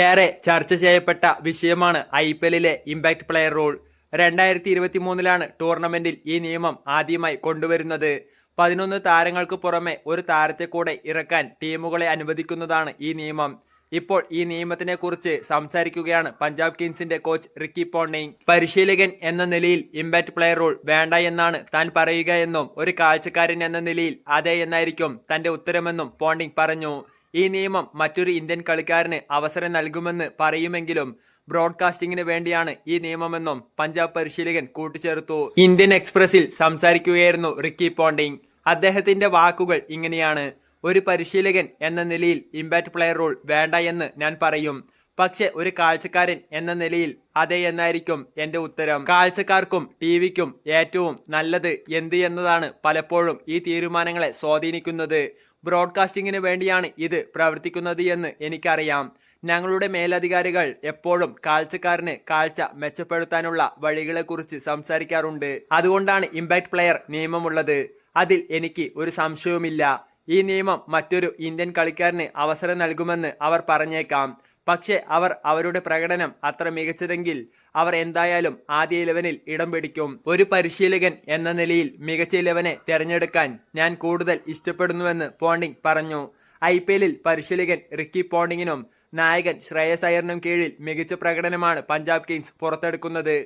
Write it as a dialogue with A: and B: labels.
A: ഏറെ ചർച്ച ചെയ്യപ്പെട്ട വിഷയമാണ് ഐ പി എല്ലിലെ ഇമ്പാക്ട് പ്ലെയർ റോൾ. രണ്ടായിരത്തി ഇരുപത്തി മൂന്നിലാണ് ടൂർണമെന്റിൽ ഈ നിയമം ആദ്യമായി കൊണ്ടുവരുന്നത്. പതിനൊന്ന് താരങ്ങൾക്ക് പുറമെ ഒരു താരത്തെ കൂടെ ഇറക്കാൻ ടീമുകളെ അനുവദിക്കുന്നതാണ് ഈ നിയമം. ഇപ്പോൾ ഈ നിയമത്തിനെ കുറിച്ച് സംസാരിക്കുകയാണ് പഞ്ചാബ് കിങ്സിന്റെ കോച്ച് റിക്കി പോണ്ടിങ് പരിശീലകൻ എന്ന നിലയിൽ ഇമ്പാക്ട് പ്ലെയർ റോൾ വേണ്ട എന്നാണ് താൻ പറയുക എന്നും ഒരു കാഴ്ചക്കാരൻ എന്ന നിലയിൽ അതെ എന്നായിരിക്കും തന്റെ ഉത്തരമെന്നും പോണ്ടിങ് പറഞ്ഞു. ഈ നിയമം മറ്റൊരു ഇന്ത്യൻ കളിക്കാരന് അവസരം നൽകുമെന്ന് പറയുമെങ്കിലും ബ്രോഡ്കാസ്റ്റിംഗിന് വേണ്ടിയാണ് ഈ നിയമമെന്നും പഞ്ചാബ് പരിശീലകൻ കൂട്ടിച്ചേർത്തു. ഇന്ത്യൻ എക്സ്പ്രസിൽ സംസാരിക്കുകയായിരുന്നു റിക്കി പോണ്ടിങ്. അദ്ദേഹത്തിന്റെ വാക്കുകൾ ഇങ്ങനെയാണ്. ഒരു പരിശീലകൻ എന്ന നിലയിൽ ഇമ്പാക്ട് പ്ലെയർ റോൾ വേണ്ട എന്ന് ഞാൻ പറയും. പക്ഷെ ഒരു കാഴ്ചക്കാരൻ എന്ന നിലയിൽ അതെ എന്നായിരിക്കും എന്റെ ഉത്തരം. കാഴ്ചക്കാർക്കും ടി വിക്കും ഏറ്റവും നല്ലത് എന്ത് എന്നതാണ് പലപ്പോഴും ഈ തീരുമാനങ്ങളെ സ്വാധീനിക്കുന്നത്. ബ്രോഡ്കാസ്റ്റിംഗിന് വേണ്ടിയാണ് ഇത് പ്രവർത്തിക്കുന്നത് എന്ന് എനിക്കറിയാം. ഞങ്ങളുടെ മേലധികാരികൾ എപ്പോഴും കാഴ്ചക്കാരന് കാഴ്ച മെച്ചപ്പെടുത്താനുള്ള വഴികളെക്കുറിച്ച് സംസാരിക്കാറുണ്ട്. അതുകൊണ്ടാണ് ഇമ്പാക്ട് പ്ലെയർ നിയമമുള്ളത്. അതിൽ എനിക്ക് ഒരു സംശയവുമില്ല. ഈ നിയമം മറ്റൊരു ഇന്ത്യൻ കളിക്കാരന് അവസരം നൽകുമെന്ന് അവർ പറഞ്ഞേക്കാം. പക്ഷേ അവർ അവരുടെ പ്രകടനം അത്ര മികച്ചതെങ്കിൽ അവർ എന്തായാലും ആദ്യ ഇലവനിൽ ഇടം പിടിക്കും. ഒരു പരിശീലകൻ എന്ന നിലയിൽ മികച്ച ഇലവനെ തിരഞ്ഞെടുക്കാൻ ഞാൻ കൂടുതൽ ഇഷ്ടപ്പെടുന്നുവെന്ന് പോണ്ടിങ് പറഞ്ഞു. ഐ പി എല്ലിൽ പരിശീലകൻ റിക്കി പോണ്ടിങ്ങിനും നായകൻ ശ്രേയസ് അയ്യറിനും കീഴിൽ മികച്ച പ്രകടനമാണ് പഞ്ചാബ് കിങ്സ് പുറത്തെടുക്കുന്നത്.